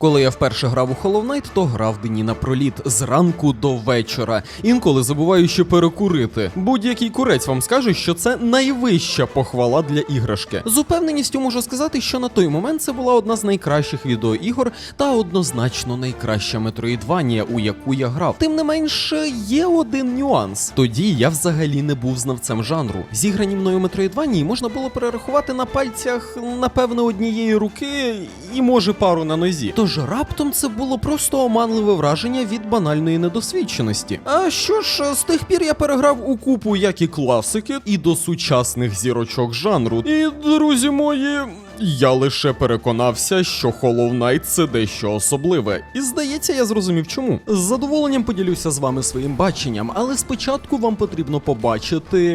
Коли я вперше грав у Hollow Knight, то грав дні напроліт з ранку до вечора. Інколи забуваю ще перекурити. Будь-який курець вам скаже, що це найвища похвала для іграшки. З упевненістю можу сказати, що на той момент це була одна з найкращих відеоігор та однозначно найкраща метроїдванія, у яку я грав. Тим не менш, є один нюанс. Тоді я взагалі не був знавцем жанру. Зіграні мною метроїдванії можна було перерахувати на пальцях, напевно, однієї руки і може пару на нозі. Тож раптом це було просто оманливе враження від банальної недосвідченості. А що ж, з тих пір я переграв у купу як і класики, і до сучасних зірочок жанру. І, друзі мої. Я лише переконався, що Hollow Knight це дещо особливе, і здається, я зрозумів чому. З задоволенням поділюся з вами своїм баченням, але спочатку вам потрібно побачити.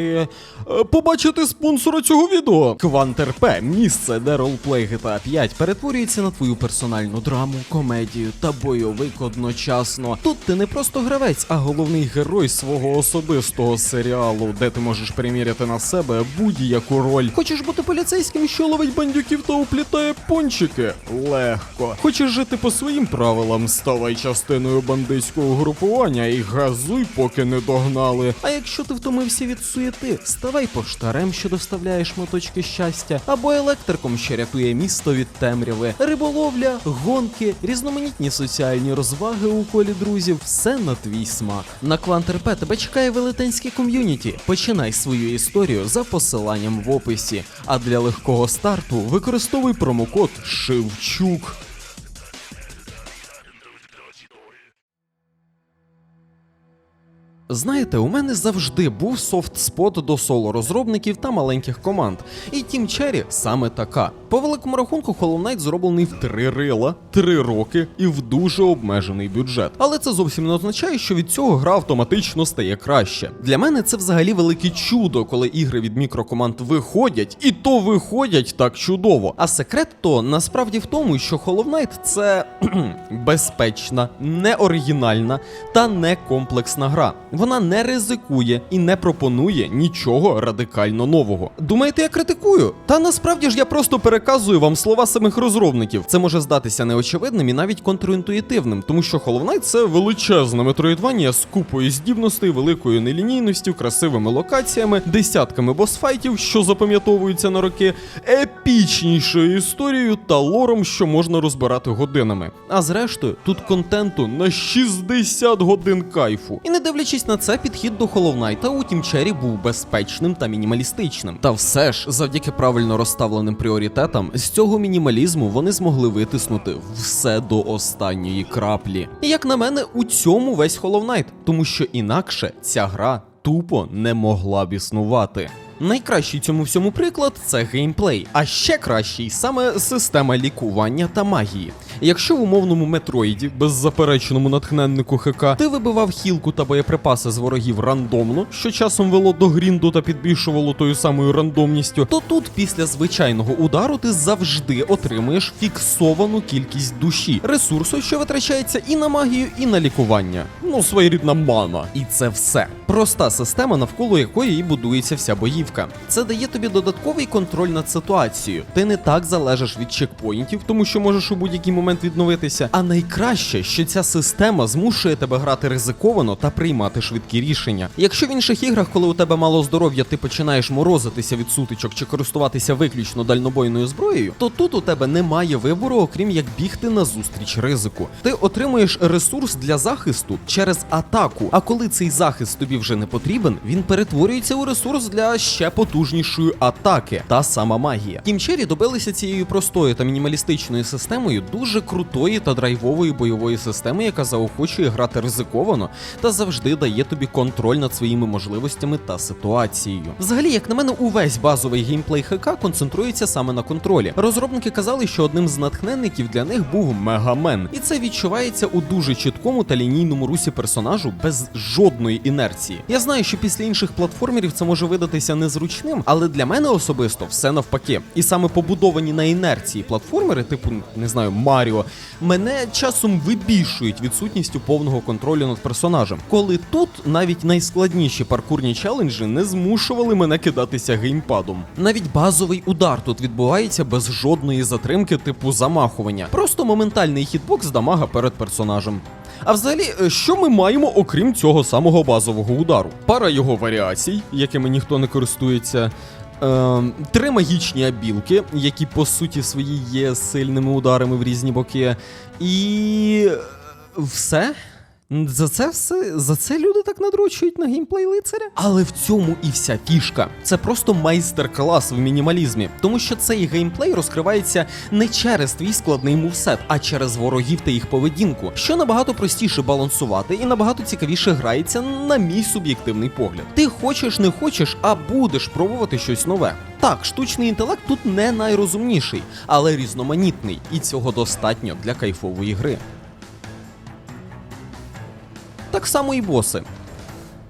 е, Побачити спонсора цього відео. Квантер П, місце, де ролплей GTA 5 перетворюється на твою персональну драму, комедію та бойовик одночасно. Тут ти не просто гравець, а головний герой свого особистого серіалу, де ти можеш приміряти на себе будь-яку роль. Хочеш бути поліцейським, що ловить бандюків та уплітає пончики? Легко. Хочеш жити по своїм правилам, ставай частиною бандитського групування і газуй, поки не догнали. А якщо ти втомився від суєти, ставай поштарем, що доставляє шматочки щастя, або електриком, що рятує місто від темряви, риболовля, гонки, різноманітні соціальні розваги у колі друзів, все на твій смак. На Квантерпе тебе чекає велетенське ком'юніті. Починай свою історію за посиланням в описі. А для легкого старту використовуй промокод Шевчук. Знаєте, у мене завжди був софт-спот до соло-розробників та маленьких команд. І Team Cherry саме така. По великому рахунку, Hollow Knight зроблений в три рила, три роки і в дуже обмежений бюджет. Але це зовсім не означає, що від цього гра автоматично стає краще. Для мене це взагалі велике чудо, коли ігри від мікрокоманд виходять, і то виходять так чудово. А секрет то насправді в тому, що Hollow Knight – це безпечна, неоригінальна та некомплексна гра. Вона не ризикує і не пропонує нічого радикально нового. Думаєте, я критикую? Та насправді ж я просто переказую вам слова самих розробників. Це може здатися неочевидним і навіть контрінтуїтивним, тому що Hollow це величезна метроїдванія з купою здібностей, великою нелінійністю, красивими локаціями, десятками босфайтів, що запам'ятовуються на роки, епічнішою історією та лором, що можна розбирати годинами. А зрештою, тут контенту на 60 годин кайфу. І не дивлячись на це, підхід до Knight у Cherry був безпечним та мінімалістичним. Та все ж, завдяки правильно розставленим пріоритетам, з цього мінімалізму вони змогли витиснути все до останньої краплі. І як на мене, у цьому весь Knight, тому що інакше ця гра тупо не могла б існувати. Найкращий цьому всьому приклад це геймплей, а ще кращий саме система лікування та магії. Якщо в умовному метроїді, беззаперечному натхненнику ХК, ти вибивав хілку та боєприпаси з ворогів рандомно, що часом вело до грінду та підбільшувало тою самою рандомністю, то тут після звичайного удару ти завжди отримуєш фіксовану кількість душі, ресурсу, що витрачається і на магію, і на лікування. Ну, своєрідна мана. І це все. Проста система, навколо якої і будується вся боївка. Це дає тобі додатковий контроль над ситуацією. Ти не так залежиш від чекпоінтів, тому що можеш у будь-який момент відновитися. А найкраще, що ця система змушує тебе грати ризиковано та приймати швидкі рішення. Якщо в інших іграх, коли у тебе мало здоров'я, ти починаєш морозитися від сутичок чи користуватися виключно дальнобойною зброєю, то тут у тебе немає вибору, окрім як бігти назустріч ризику. Ти отримуєш ресурс для захисту через атаку. А коли цей захист тобі вже не потрібен, він перетворюється у ресурс для ще потужнішої атаки. Та сама магія. Cherry добилися цією простою та мінімалістичною системою дуже крутої та драйвової бойової системи, яка заохочує грати ризиковано та завжди дає тобі контроль над своїми можливостями та ситуацією. Взагалі, як на мене, увесь базовий геймплей ХК концентрується саме на контролі. Розробники казали, що одним з натхненників для них був Мегамен, і це відчувається у дуже чіткому та лінійному русі персонажу без жодної інерції. Я знаю, що після інших платформерів це може видатися незручним, але для мене особисто все навпаки. І саме побудовані на інерції платформери, типу не знаю, Mario Маріо, мене часом вибішують відсутністю повного контролю над персонажем. Коли тут навіть найскладніші паркурні челенджі не змушували мене кидатися геймпадом. Навіть базовий удар тут відбувається без жодної затримки типу замахування. Просто моментальний хітбокс дамага перед персонажем. А взагалі, е, що ми маємо окрім цього самого базового удару? Пара його варіацій, якими ніхто не користується. Е, три магічні абілки, які по суті свої є сильними ударами в різні боки. І все. За це все за це люди так надручують на геймплей лицаря. Але в цьому і вся фішка. Це просто майстер-клас в мінімалізмі, тому що цей геймплей розкривається не через твій складний мувсет, а через ворогів та їх поведінку, що набагато простіше балансувати і набагато цікавіше грається на мій суб'єктивний погляд. Ти хочеш, не хочеш, а будеш пробувати щось нове. Так, штучний інтелект тут не найрозумніший, але різноманітний, і цього достатньо для кайфової гри. Так само і боси.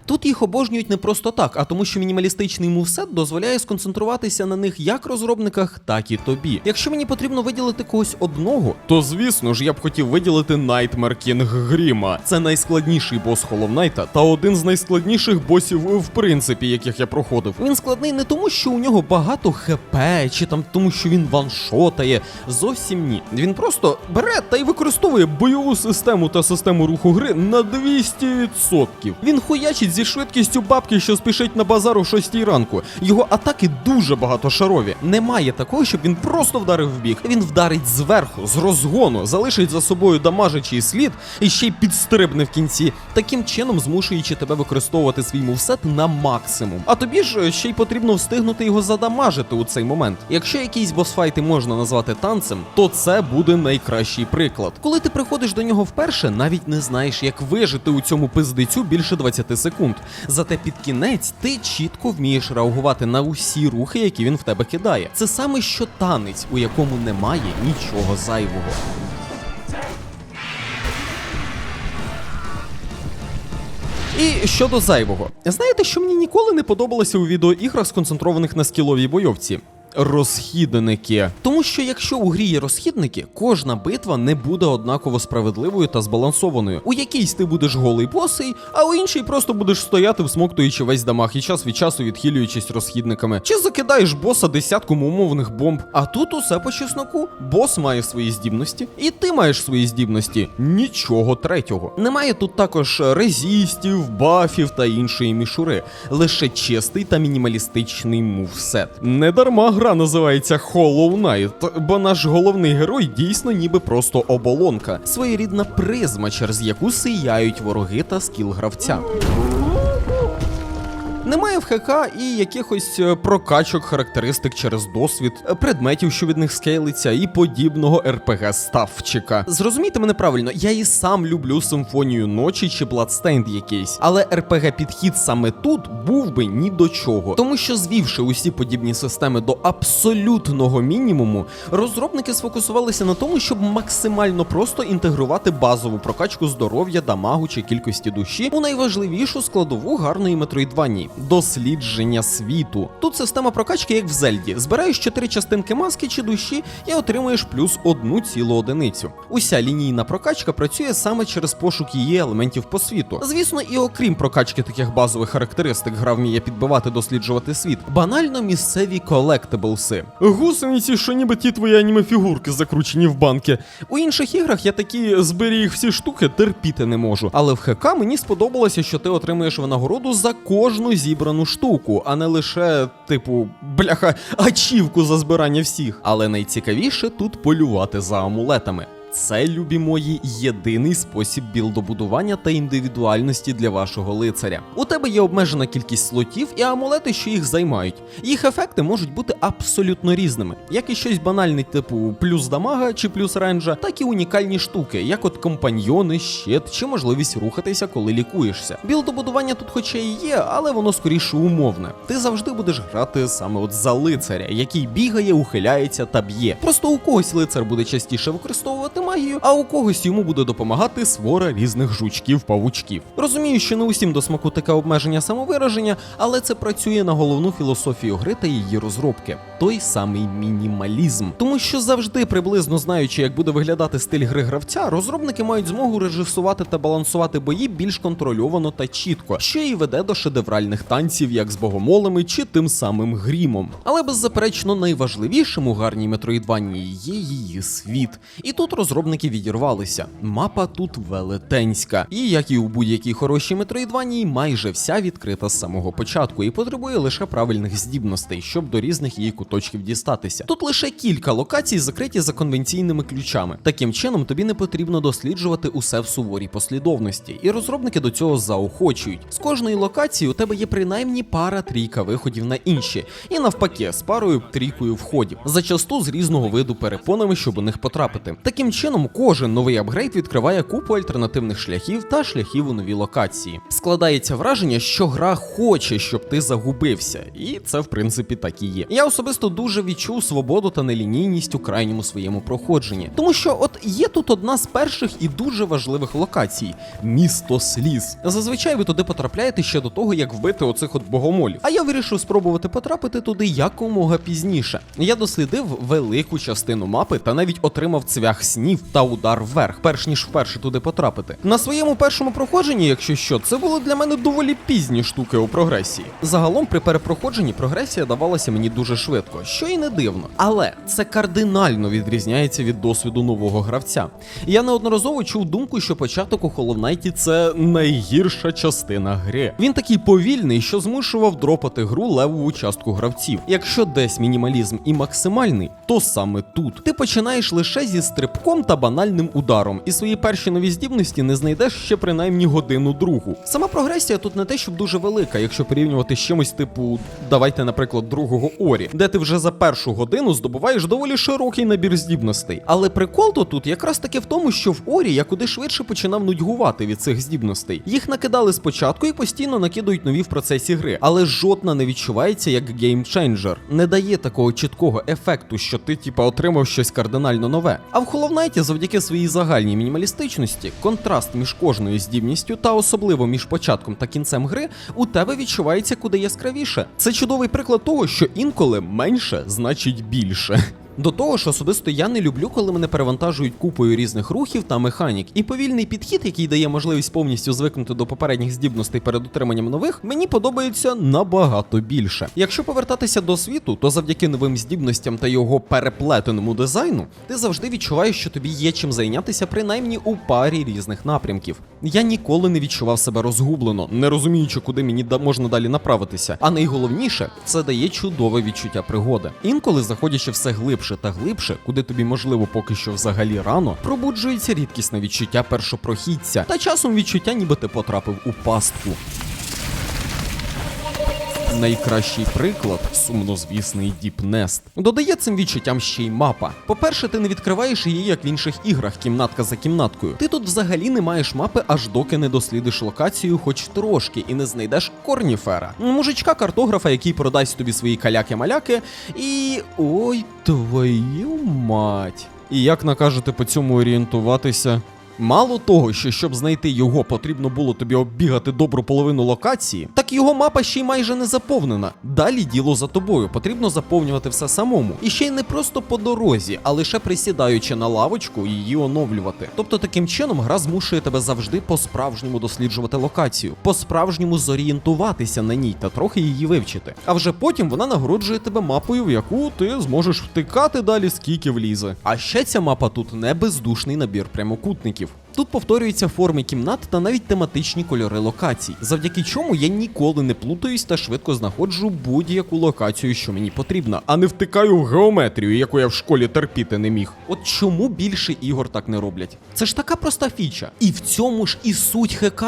Тут їх обожнюють не просто так, а тому, що мінімалістичний мувсет дозволяє сконцентруватися на них як розробниках, так і тобі. Якщо мені потрібно виділити когось одного, то звісно ж я б хотів виділити Nightmare King Гріма. Це найскладніший бос Knight та один з найскладніших босів в принципі, яких я проходив. Він складний не тому, що у нього багато хп, чи там тому, що він ваншотає. Зовсім ні. Він просто бере та й використовує бойову систему та систему руху гри на 200%. Він хуячить зі швидкістю бабки, що спішить на базар о 6 ранку. Його атаки дуже багатошарові. Немає такого, щоб він просто вдарив в бік. Він вдарить зверху, з розгону, залишить за собою дамажичий слід і ще й підстрибне в кінці, таким чином змушуючи тебе використовувати свій мувсет на максимум. А тобі ж ще й потрібно встигнути його задамажити у цей момент. Якщо якісь босфайти можна назвати танцем, то це буде найкращий приклад. Коли ти приходиш до нього вперше, навіть не знаєш, як вижити у цьому пиздицю більше 20 секунд. Зате під кінець ти чітко вмієш реагувати на усі рухи, які він в тебе кидає. Це саме що танець, у якому немає нічого зайвого. І щодо зайвого, знаєте, що мені ніколи не подобалося у відеоіграх, сконцентрованих на скіловій бойовці? Розхідники, тому що якщо у грі є розхідники, кожна битва не буде однаково справедливою та збалансованою. У якійсь ти будеш голий босий, а у іншій просто будеш стояти, всмоктуючи весь дамаг і час від часу відхилюючись розхідниками. Чи закидаєш боса десятком умовних бомб? А тут усе по чесноку. Бос має свої здібності, і ти маєш свої здібності. Нічого третього. Немає тут також резістів, бафів та іншої мішури. Лише чистий та мінімалістичний мувсет. Недарма гра називається Hollow Knight, бо наш головний герой дійсно ніби просто оболонка, своєрідна призма, через яку сияють вороги та скіл гравця. Немає в ХК і якихось е, прокачок характеристик через досвід, е, предметів, що від них скейлиться, і подібного РПГ ставчика. Зрозумійте мене правильно, я і сам люблю симфонію ночі чи Bloodstained якийсь, але РПГ підхід саме тут був би ні до чого, тому що звівши усі подібні системи до абсолютного мінімуму, розробники сфокусувалися на тому, щоб максимально просто інтегрувати базову прокачку здоров'я, дамагу чи кількості душі у найважливішу складову гарної метроїдванії дослідження світу. Тут система прокачки, як в Зельді. Збираєш 4 частинки маски чи душі і отримуєш плюс одну цілу одиницю. Уся лінійна прокачка працює саме через пошук її елементів по світу. Звісно, і окрім прокачки таких базових характеристик, гра вміє підбивати досліджувати світ. Банально місцеві колектиблси. Гусениці, що ніби ті твої аніме-фігурки закручені в банки. У інших іграх я такі зберіг всі штуки терпіти не можу. Але в ХК мені сподобалося, що ти отримуєш винагороду за кожну зібрану штуку, а не лише, типу, бляха, ачівку за збирання всіх. Але найцікавіше тут полювати за амулетами. Це, любі мої, єдиний спосіб білдобудування та індивідуальності для вашого лицаря. У тебе є обмежена кількість слотів і амулети, що їх займають. Їх ефекти можуть бути абсолютно різними, як і щось банальне, типу плюс дамага чи плюс ренджа, так і унікальні штуки, як от компаньйони, щит чи можливість рухатися, коли лікуєшся. Білдобудування тут, хоча і є, але воно скоріше умовне. Ти завжди будеш грати саме от за лицаря, який бігає, ухиляється та б'є. Просто у когось лицар буде частіше використовувати магію, а у когось йому буде допомагати свора різних жучків-павучків. Розумію, що не усім до смаку таке обмеження самовираження, але це працює на головну філософію гри та її розробки той самий мінімалізм. Тому що завжди приблизно знаючи, як буде виглядати стиль гри гравця, розробники мають змогу режисувати та балансувати бої більш контрольовано та чітко, що і веде до шедевральних танців, як з богомолами чи тим самим грімом. Але беззаперечно найважливішим у гарній метроїдванії є її світ. І тут розробники відірвалися. Мапа тут велетенська, і як і у будь-якій хорошій метроїдванії, майже вся відкрита з самого початку і потребує лише правильних здібностей, щоб до різних її куточків дістатися. Тут лише кілька локацій закриті за конвенційними ключами. Таким чином, тобі не потрібно досліджувати усе в суворій послідовності, і розробники до цього заохочують. З кожної локації у тебе є принаймні пара-трійка виходів на інші, і навпаки, з парою трійкою входів, зачасту з різного виду перепонами, щоб у них потрапити. Таким чином, кожен новий апгрейд відкриває купу альтернативних шляхів та шляхів у нові локації. Складається враження, що гра хоче, щоб ти загубився, і це в принципі так і є. Я особисто дуже відчув свободу та нелінійність у крайньому своєму проходженні, тому що от є тут одна з перших і дуже важливих локацій місто сліз. Зазвичай ви туди потрапляєте ще до того, як вбити оцих от богомолів. А я вирішив спробувати потрапити туди якомога пізніше. Я дослідив велику частину мапи та навіть отримав цвях снів та удар вверх, перш ніж вперше туди потрапити. На своєму першому проходженні, якщо що, це були для мене доволі пізні штуки у прогресії. Загалом, при перепроходженні прогресія давалася мені дуже швидко, що і не дивно. Але це кардинально відрізняється від досвіду нового гравця. Я неодноразово чув думку, що початок у Hollow Knight це найгірша частина гри. Він такий повільний, що змушував дропати гру левову частку гравців. Якщо десь мінімалізм і максимальний, то саме тут ти починаєш лише зі стрибком та банальним ударом, і свої перші нові здібності не знайдеш ще принаймні годину другу. Сама прогресія тут не те, щоб дуже велика, якщо порівнювати з чимось типу, давайте, наприклад, другого Орі, де ти вже за першу годину здобуваєш доволі широкий набір здібностей. Але прикол то тут якраз таки в тому, що в Орі я куди швидше починав нудьгувати від цих здібностей. Їх накидали спочатку і постійно накидують нові в процесі гри, але жодна не відчувається як геймченджер. Не дає такого чіткого ефекту, що ти типа отримав щось кардинально нове. А в Hollow Knight завдяки своїй загальній мінімалістичності, контраст між кожною здібністю та особливо між початком та кінцем гри у тебе відчувається куди яскравіше. Це чудовий приклад того, що інколи менше значить більше. До того ж, особисто я не люблю, коли мене перевантажують купою різних рухів та механік. І повільний підхід, який дає можливість повністю звикнути до попередніх здібностей перед отриманням нових, мені подобається набагато більше. Якщо повертатися до світу, то завдяки новим здібностям та його переплетеному дизайну, ти завжди відчуваєш, що тобі є чим зайнятися, принаймні у парі різних напрямків. Я ніколи не відчував себе розгублено, не розуміючи, куди мені да- можна далі направитися. А найголовніше, це дає чудове відчуття пригоди. Інколи, заходячи все глибше та глибше, куди тобі можливо поки що взагалі рано, пробуджується рідкісне відчуття першопрохідця, та часом відчуття, ніби ти потрапив у пастку. Найкращий приклад сумнозвісний Діпнест. Додає цим відчуттям ще й мапа. По-перше, ти не відкриваєш її, як в інших іграх, кімнатка за кімнаткою. Ти тут взагалі не маєш мапи, аж доки не дослідиш локацію, хоч трошки, і не знайдеш корніфера. Мужичка картографа, який продасть тобі свої каляки-маляки, і. ой, твою мать. І як накажете по цьому орієнтуватися? Мало того, що щоб знайти його, потрібно було тобі оббігати добру половину локації, так його мапа ще й майже не заповнена. Далі діло за тобою, потрібно заповнювати все самому. І ще й не просто по дорозі, а лише присідаючи на лавочку її оновлювати. Тобто таким чином гра змушує тебе завжди по-справжньому досліджувати локацію, по-справжньому зорієнтуватися на ній та трохи її вивчити. А вже потім вона нагороджує тебе мапою, в яку ти зможеш втикати далі скільки влізе. А ще ця мапа тут не бездушний набір прямокутників. Тут повторюються форми кімнат та навіть тематичні кольори локацій, завдяки чому я ніколи не плутаюсь та швидко знаходжу будь-яку локацію, що мені потрібна, а не втикаю в геометрію, яку я в школі терпіти не міг. От чому більше ігор так не роблять? Це ж така проста фіча. І в цьому ж і суть ХК.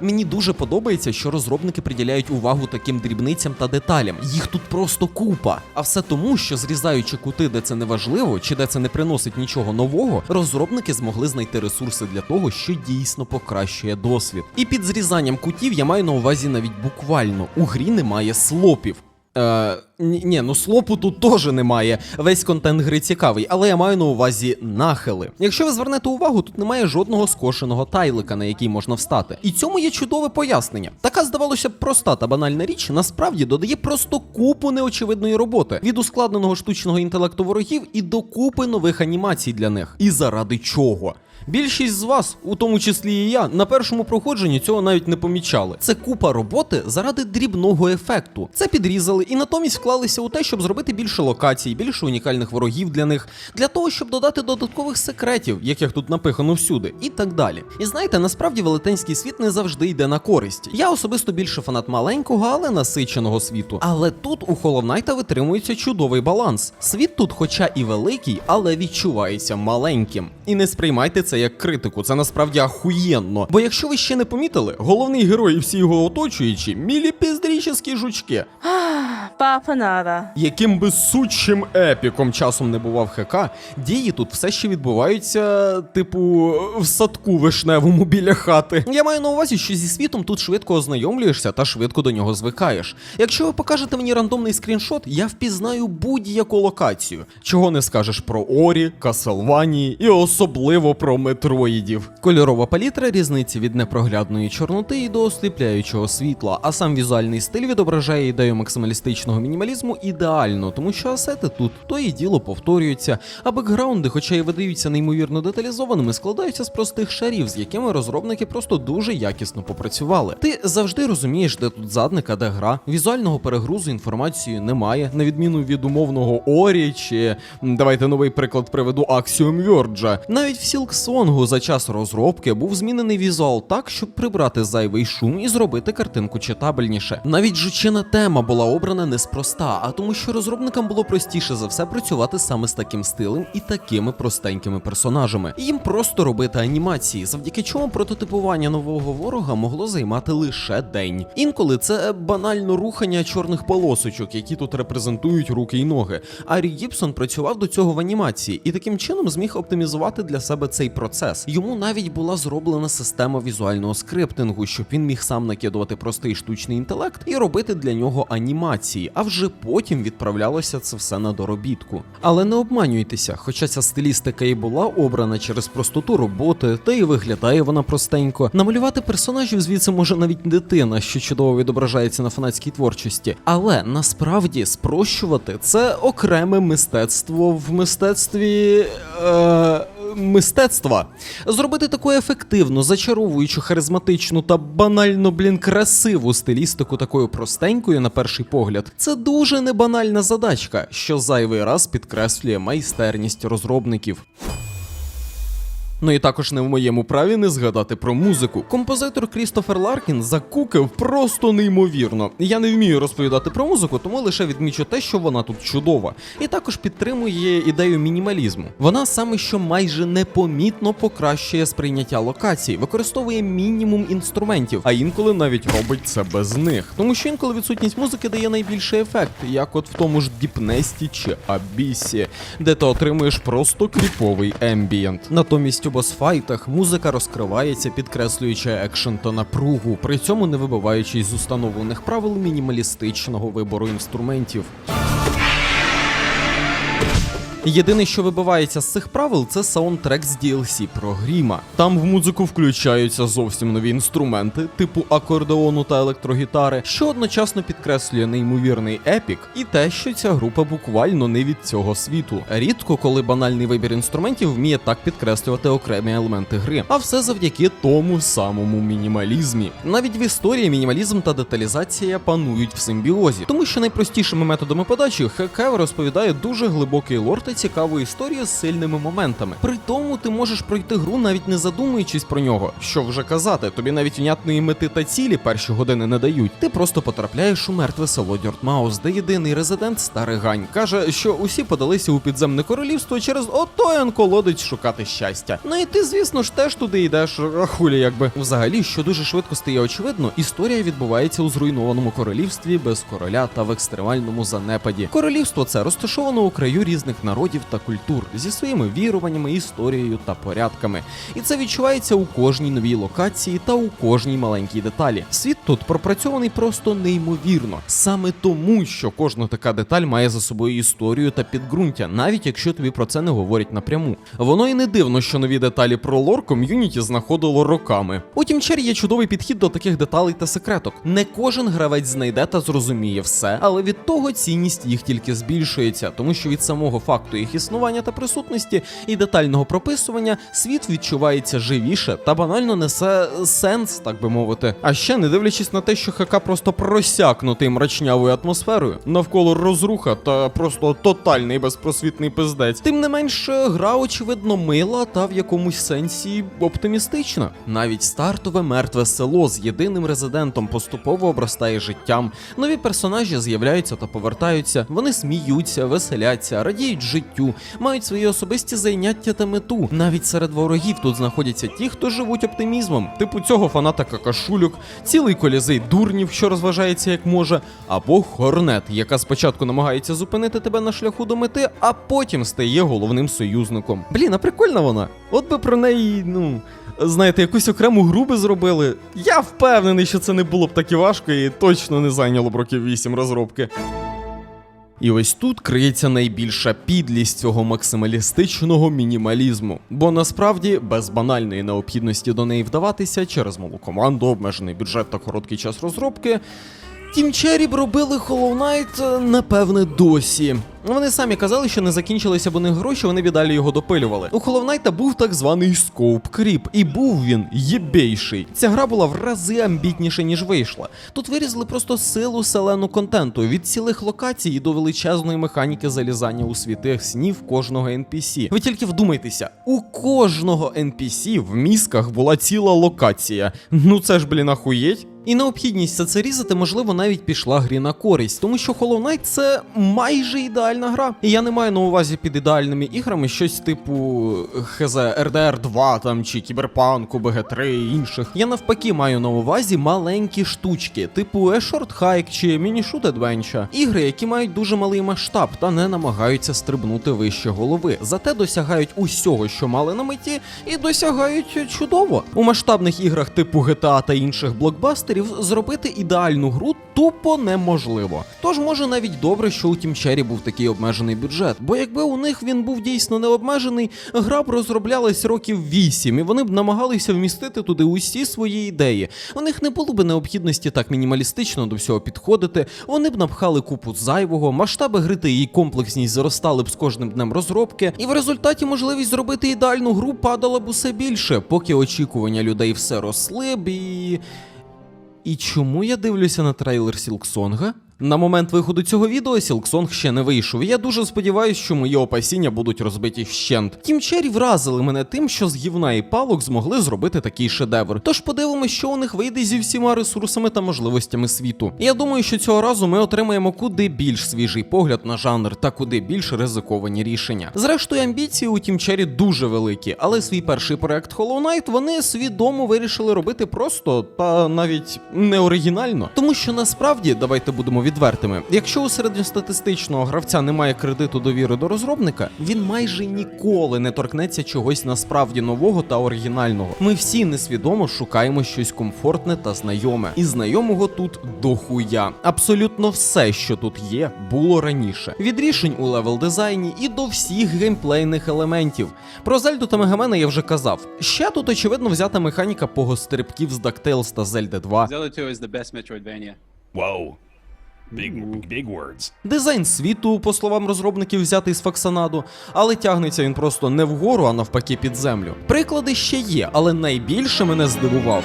Мені дуже подобається, що розробники приділяють увагу таким дрібницям та деталям. Їх тут просто купа. А все тому, що зрізаючи кути, де це не важливо, чи де це не приносить нічого нового, розробники змогли знайти ресурси для того, що дійсно покращує досвід. І під зрізанням кутів я маю на увазі навіть буквально у грі немає слопів. Е, ні, ну слопу тут теж немає. Весь контент гри цікавий, але я маю на увазі нахили. Якщо ви звернете увагу, тут немає жодного скошеного тайлика, на який можна встати. І цьому є чудове пояснення. Така здавалося б проста та банальна річ насправді додає просто купу неочевидної роботи від ускладненого штучного інтелекту ворогів і до купи нових анімацій для них. І заради чого? Більшість з вас, у тому числі і я, на першому проходженні цього навіть не помічали. Це купа роботи заради дрібного ефекту. Це підрізали і натомість вклалися у те, щоб зробити більше локацій, більше унікальних ворогів для них, для того, щоб додати додаткових секретів, яких тут напихано всюди, і так далі. І знаєте, насправді велетенський світ не завжди йде на користь. Я особисто більше фанат маленького, але насиченого світу. Але тут у Hollow Knight витримується чудовий баланс. Світ тут, хоча і великий, але відчувається маленьким. І не сприймайте це як критику, це насправді ахуєнно. Бо якщо ви ще не помітили, головний герой і всі його оточуючі міліпіздрічні жучки. Папа надо. Яким би сучим епіком часом не бував ХК, дії тут все ще відбуваються, типу, в садку вишневому біля хати. Я маю на увазі, що зі світом тут швидко ознайомлюєшся та швидко до нього звикаєш. Якщо ви покажете мені рандомний скріншот, я впізнаю будь-яку локацію. Чого не скажеш про Орі, Каселванії і особливо про метроїдів. Кольорова палітра різниці від непроглядної чорноти і до осліпляючого світла, а сам візуальний стиль відображає ідею максималістичного мінімалізму ідеально, тому що асети тут то і діло повторюються, а бекграунди, хоча й видаються неймовірно деталізованими, складаються з простих шарів, з якими розробники просто дуже якісно попрацювали. Ти завжди розумієш, де тут задник, а де гра. Візуального перегрузу інформації немає, на відміну від умовного Орі чи давайте новий приклад приведу Axiom Verge. Навіть в Silksong за час розробки був змінений візуал так, щоб прибрати зайвий шум і зробити картинку читабельніше. Навіть жучина тема була обрана неспроста, а тому, що розробникам було простіше за все працювати саме з таким стилем і такими простенькими персонажами. Їм просто робити анімації, завдяки чому прототипування нового ворога могло займати лише день. Інколи це банально рухання чорних полосочок, які тут репрезентують руки й ноги. Арі Гібсон працював до цього в анімації і таким чином зміг оптимізувати для себе цей процес. Йому навіть була зроблена система візуального скриптингу, щоб він міг сам накидувати простий штучний інтелект і робити для нього анімації, а вже потім відправлялося це все на доробітку. Але не обманюйтеся, хоча ця стилістика і була обрана через простоту роботи, та і виглядає вона простенько. Намалювати персонажів звідси може навіть дитина, що чудово відображається на фанатській творчості. Але насправді спрощувати це окреме мистецтво в мистецтві. Е- Мистецтва зробити таку ефективну, зачаровуючу, харизматичну та банально, блін, красиву стилістику такою простенькою на перший погляд. Це дуже небанальна задачка, що зайвий раз підкреслює майстерність розробників. Ну і також не в моєму праві не згадати про музику. Композитор Крістофер Ларкін закукав просто неймовірно. Я не вмію розповідати про музику, тому лише відмічу те, що вона тут чудова, і також підтримує ідею мінімалізму. Вона саме що майже непомітно покращує сприйняття локацій, використовує мінімум інструментів, а інколи навіть робить це без них. Тому що інколи відсутність музики дає найбільший ефект, як от в тому ж Діпнесті чи Абісі, де ти отримуєш просто кріповий ембієнт. Натомість босфайтах музика розкривається, підкреслюючи екшен та напругу, при цьому не вибиваючись з установлених правил мінімалістичного вибору інструментів. Єдине, що вибивається з цих правил, це саундтрек з DLC про Гріма. Там в музику включаються зовсім нові інструменти, типу акордеону та електрогітари, що одночасно підкреслює неймовірний епік, і те, що ця група буквально не від цього світу. Рідко, коли банальний вибір інструментів вміє так підкреслювати окремі елементи гри, а все завдяки тому самому мінімалізмі. Навіть в історії мінімалізм та деталізація панують в симбіозі, тому що найпростішими методами подачі ХК розповідає дуже глибокий лор та цікаву історію з сильними моментами. При тому ти можеш пройти гру навіть не задумуючись про нього. Що вже казати, тобі навіть внятної мети та цілі перші години не дають. Ти просто потрапляєш у мертве село Дьортмаус, де єдиний резидент старий Гань каже, що усі подалися у підземне королівство через отой онколодець шукати щастя. Ну і ти, звісно ж, теж туди йдеш, а хулі якби. Взагалі, що дуже швидко стає очевидно, історія відбувається у зруйнованому королівстві без короля та в екстремальному занепаді. Королівство це розташовано у краю різних народів народів та культур зі своїми віруваннями, історією та порядками. І це відчувається у кожній новій локації та у кожній маленькій деталі. Світ тут пропрацьований просто неймовірно, саме тому, що кожна така деталь має за собою історію та підґрунтя, навіть якщо тобі про це не говорять напряму. Воно і не дивно, що нові деталі про лор ком'юніті знаходило роками. У Тімчері є чудовий підхід до таких деталей та секреток. Не кожен гравець знайде та зрозуміє все, але від того цінність їх тільки збільшується, тому що від самого факту їх існування та присутності і детального прописування світ відчувається живіше та банально несе сенс, так би мовити. А ще не дивлячись на те, що ХК просто просякнутий мрачнявою атмосферою, навколо розруха та просто тотальний безпросвітний пиздець. Тим не менш, гра очевидно мила та в якомусь сенсі оптимістична. Навіть стартове мертве село з єдиним резидентом поступово обростає життям. Нові персонажі з'являються та повертаються. Вони сміються, веселяться, радіють життю, мають свої особисті зайняття та мету. Навіть серед ворогів тут знаходяться ті, хто живуть оптимізмом, типу цього фаната Какашулюк, цілий колізей дурнів, що розважається як може, або Хорнет, яка спочатку намагається зупинити тебе на шляху до мети, а потім стає головним союзником. Блін, а прикольна вона. От би про неї, ну. Знаєте, якусь окрему гру би зробили. Я впевнений, що це не було б так і важко і точно не зайняло б років 8 розробки. І ось тут криється найбільша підлість цього максималістичного мінімалізму, бо насправді без банальної необхідності до неї вдаватися через малу команду, обмежений бюджет та короткий час розробки. Тім Cherry б робили Hollow Knight, е, напевне, досі. Вони самі казали, що не закінчилися б у них гроші, вони б далі його допилювали. У Hollow Knight був так званий Scope Creep, і був він єбейший. Ця гра була в рази амбітніше, ніж вийшла. Тут вирізали просто силу селену контенту від цілих локацій до величезної механіки залізання у світи снів кожного NPC. Ви тільки вдумайтеся, у кожного NPC в мізках була ціла локація. Ну це ж блін ахуєть. І необхідність це, це різати, можливо, навіть пішла грі на користь, тому що Hollow Knight це майже ідеальна гра. І я не маю на увазі під ідеальними іграми щось типу ХЗ RDR 2 там чи Кіберпанку, BG3 і інших. Я навпаки маю на увазі маленькі штучки, типу A Short Hike чи Mini Shoot Adventure. Ігри, які мають дуже малий масштаб та не намагаються стрибнути вище голови, зате досягають усього, що мали на меті, і досягають чудово. У масштабних іграх типу GTA та інших блокбастерів зробити ідеальну гру тупо неможливо. Тож може навіть добре, що у Cherry був такий обмежений бюджет, бо якби у них він був дійсно не обмежений, гра б розроблялась років 8, і вони б намагалися вмістити туди усі свої ідеї. У них не було б необхідності так мінімалістично до всього підходити. Вони б напхали купу зайвого, масштаби гри та її комплексність зростали б з кожним днем розробки, і в результаті можливість зробити ідеальну гру падала б усе більше, поки очікування людей все росли б і. І чому я дивлюся на трейлер Сілксонга? На момент виходу цього відео Сілксонг ще не вийшов. Я дуже сподіваюся, що мої опасіння будуть розбиті вщент. Тім Чері вразили мене тим, що з гівна і палок змогли зробити такий шедевр. Тож подивимось, що у них вийде зі всіма ресурсами та можливостями світу. Я думаю, що цього разу ми отримаємо куди більш свіжий погляд на жанр та куди більш ризиковані рішення. Зрештою, амбіції у Тім Чері дуже великі, але свій перший проект Hollow Knight вони свідомо вирішили робити просто та навіть не оригінально. Тому що насправді давайте будемо відвертими. Якщо у середньостатистичного гравця немає кредиту довіри до розробника, він майже ніколи не торкнеться чогось насправді нового та оригінального. Ми всі несвідомо шукаємо щось комфортне та знайоме. І знайомого тут дохуя. Абсолютно все, що тут є, було раніше. Від рішень у левел дизайні і до всіх геймплейних елементів. Про Зельду та Мегамена я вже казав. Ще тут очевидно взята механіка погострибків з DuckTales та Zelda 2. Zelda 2 is the best Metroidvania. Whoa. Big, big words. Дизайн світу, по словам розробників, взятий з Факсанаду, але тягнеться він просто не вгору, а навпаки під землю. Приклади ще є, але найбільше мене здивував.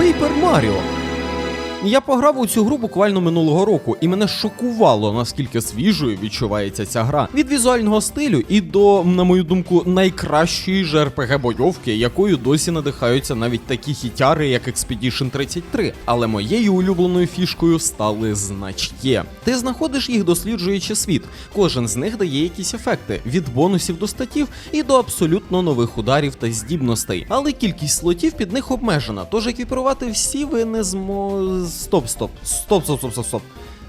Paper Mario. Я пограв у цю гру буквально минулого року, і мене шокувало, наскільки свіжою відчувається ця гра. Від візуального стилю і до, на мою думку, найкращої жрпг бойовки, якою досі надихаються навіть такі хітяри, як Expedition 33. Але моєю улюбленою фішкою стали значки. Ти знаходиш їх, досліджуючи світ. Кожен з них дає якісь ефекти від бонусів до статів і до абсолютно нових ударів та здібностей. Але кількість слотів під них обмежена, тож еквіпірувати всі ви не змо. Стоп, стоп, стоп, стоп, стоп, стоп, стоп.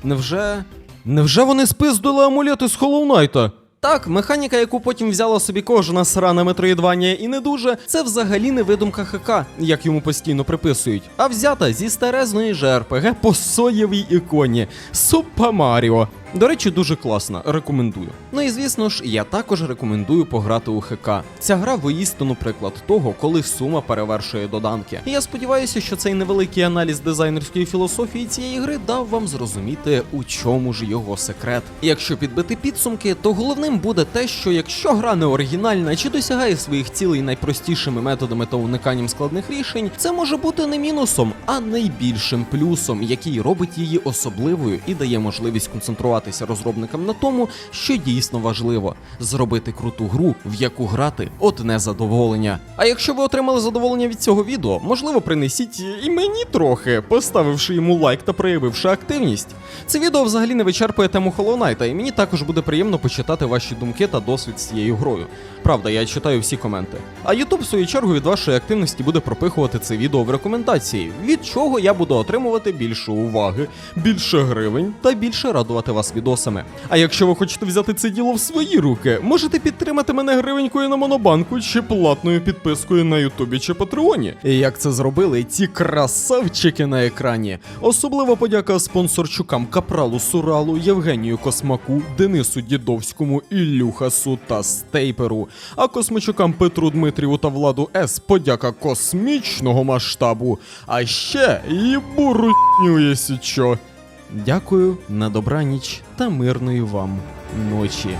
Невже. Невже вони спиздили амулети з Холоунайта? Так, механіка, яку потім взяла собі кожна срана метроїдванія і не дуже, це взагалі не видумка ХК, як йому постійно приписують, а взята зі старезної ЖРПГ по соєвій іконі Супа Маріо. До речі, дуже класна, рекомендую. Ну і звісно ж, я також рекомендую пограти у ХК. Ця гра воістину приклад того, коли сума перевершує доданки. І я сподіваюся, що цей невеликий аналіз дизайнерської філософії цієї гри дав вам зрозуміти, у чому ж його секрет. Якщо підбити підсумки, то головним буде те, що якщо гра не оригінальна чи досягає своїх цілей найпростішими методами та униканням складних рішень, це може бути не мінусом, а найбільшим плюсом, який робить її особливою і дає можливість концентруватися розробникам на тому, що дійсно важливо зробити круту гру, в яку грати одне задоволення. А якщо ви отримали задоволення від цього відео, можливо, принесіть і мені трохи, поставивши йому лайк та проявивши активність. Це відео взагалі не вичерпує тему Hollow Knight, і мені також буде приємно почитати ваші думки та досвід з цією грою. Правда, я читаю всі коменти. А YouTube, в свою чергу, від вашої активності буде пропихувати це відео в рекомендації, від чого я буду отримувати більше уваги, більше гривень та більше радувати вас відосами. А якщо ви хочете взяти це діло в свої руки, можете підтримати мене гривенькою на монобанку чи платною підпискою на Ютубі чи Патреоні. І як це зробили ці красавчики на екрані. Особлива подяка спонсорчукам Капралу Суралу, Євгенію Космаку, Денису Дідовському, Ілюхасу та Стейперу. А космичукам Петру Дмитріву та Владу С. Подяка космічного масштабу. А ще і бурутнює січо. Дякую, на добраніч та мирної вам ночі.